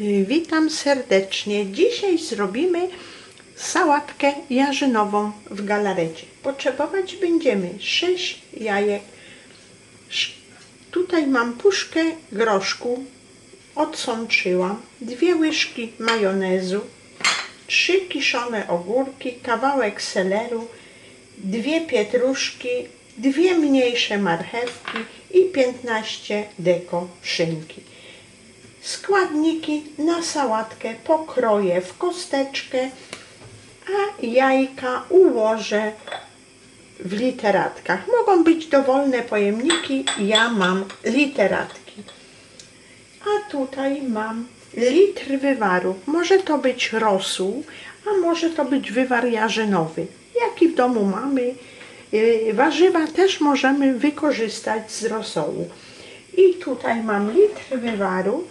Witam serdecznie. Dzisiaj zrobimy sałatkę jarzynową w galarecie. Potrzebować będziemy 6 jajek. Tutaj mam puszkę groszku, odsączyłam, dwie łyżki majonezu, trzy kiszone ogórki, kawałek seleru, dwie pietruszki, dwie mniejsze marchewki i 15 deko szynki. Składniki na sałatkę pokroję w kosteczkę, a jajka ułożę w literatkach. Mogą być dowolne pojemniki, ja mam literatki. A tutaj mam litr wywaru. Może to być rosół, a może to być wywar jarzynowy. Jaki w domu mamy. Yy, Warzywa też możemy wykorzystać z rosołu. I tutaj mam litr wywaru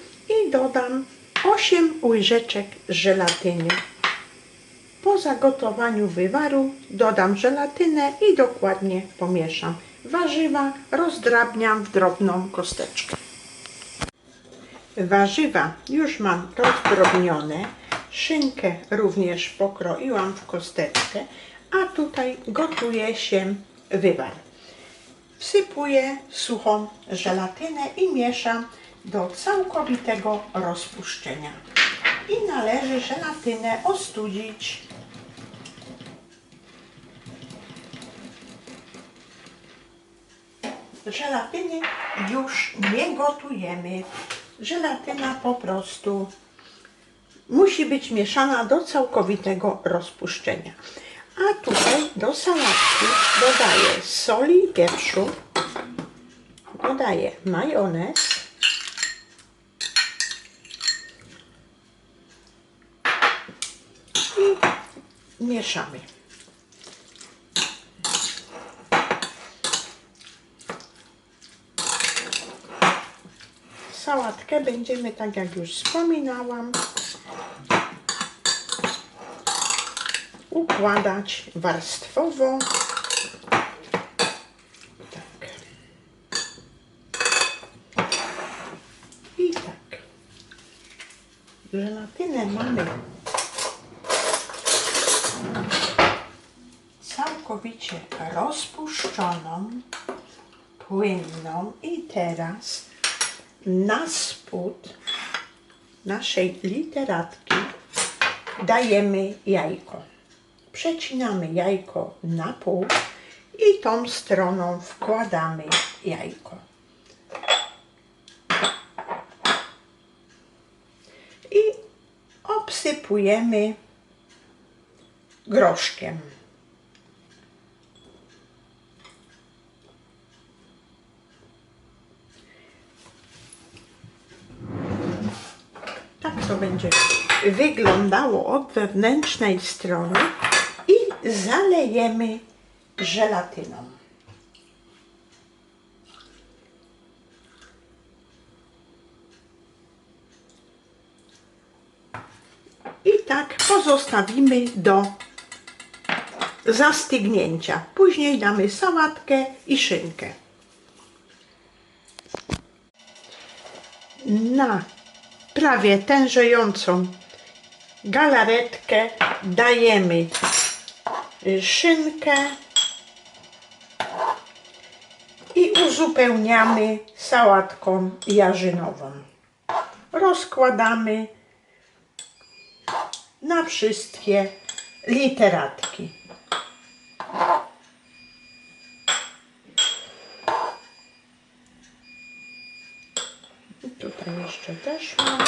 i dodam 8 łyżeczek żelatyny. Po zagotowaniu wywaru dodam żelatynę i dokładnie pomieszam. Warzywa rozdrabniam w drobną kosteczkę. Warzywa już mam rozdrobnione, szynkę również pokroiłam w kosteczkę, a tutaj gotuje się wywar. Wsypuję suchą żelatynę i mieszam do całkowitego rozpuszczenia. I należy żelatynę ostudzić. Żelatyny już nie gotujemy. Żelatyna po prostu musi być mieszana do całkowitego rozpuszczenia. A tutaj do sałatki dodaję soli i pieprzu, dodaję majonez, i mieszamy. Sałatkę będziemy, tak jak już wspominałam, układać warstwowo. Tak. I tak. Żelatynę mamy rozpuszczoną, płynną i teraz na spód naszej literatki dajemy jajko. Przecinamy jajko na pół i tą stroną wkładamy jajko. I obsypujemy groszkiem. Tak to będzie wyglądało od wewnętrznej strony i zalejemy żelatyną. I tak pozostawimy do zastygnięcia. Później damy sałatkę i szynkę. Na prawie tężejącą galaretkę dajemy y, szynkę i uzupełniamy sałatką jarzynową. Rozkładamy na wszystkie literatki. Jeszcze też mam.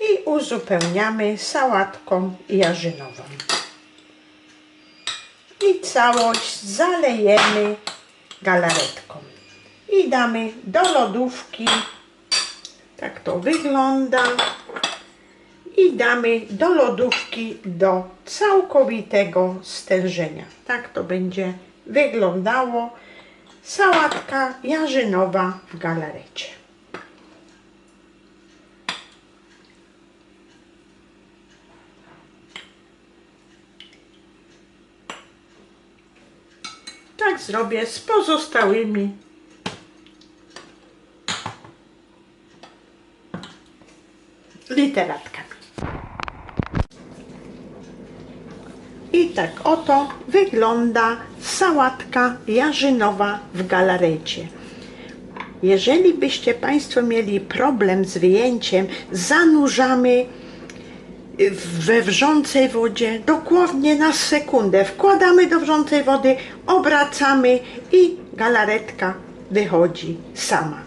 I uzupełniamy sałatką jarzynową. I całość zalejemy galaretką. I damy do lodówki. Tak to wygląda i damy do lodówki do całkowitego stężenia. Tak to będzie wyglądało sałatka jarzynowa w galarecie. tak zrobię z pozostałymi. Literatkami. I tak oto wygląda sałatka jarzynowa w galarecie. Jeżeli byście Państwo mieli problem z wyjęciem, zanurzamy we wrzącej wodzie dosłownie na sekundę. Wkładamy do wrzącej wody, obracamy i galaretka wychodzi sama.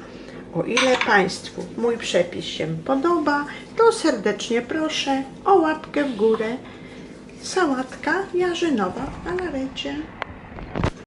O ile Państwu mój przepis się podoba, to serdecznie proszę o łapkę w górę. Sałatka jarzynowa w galarecie.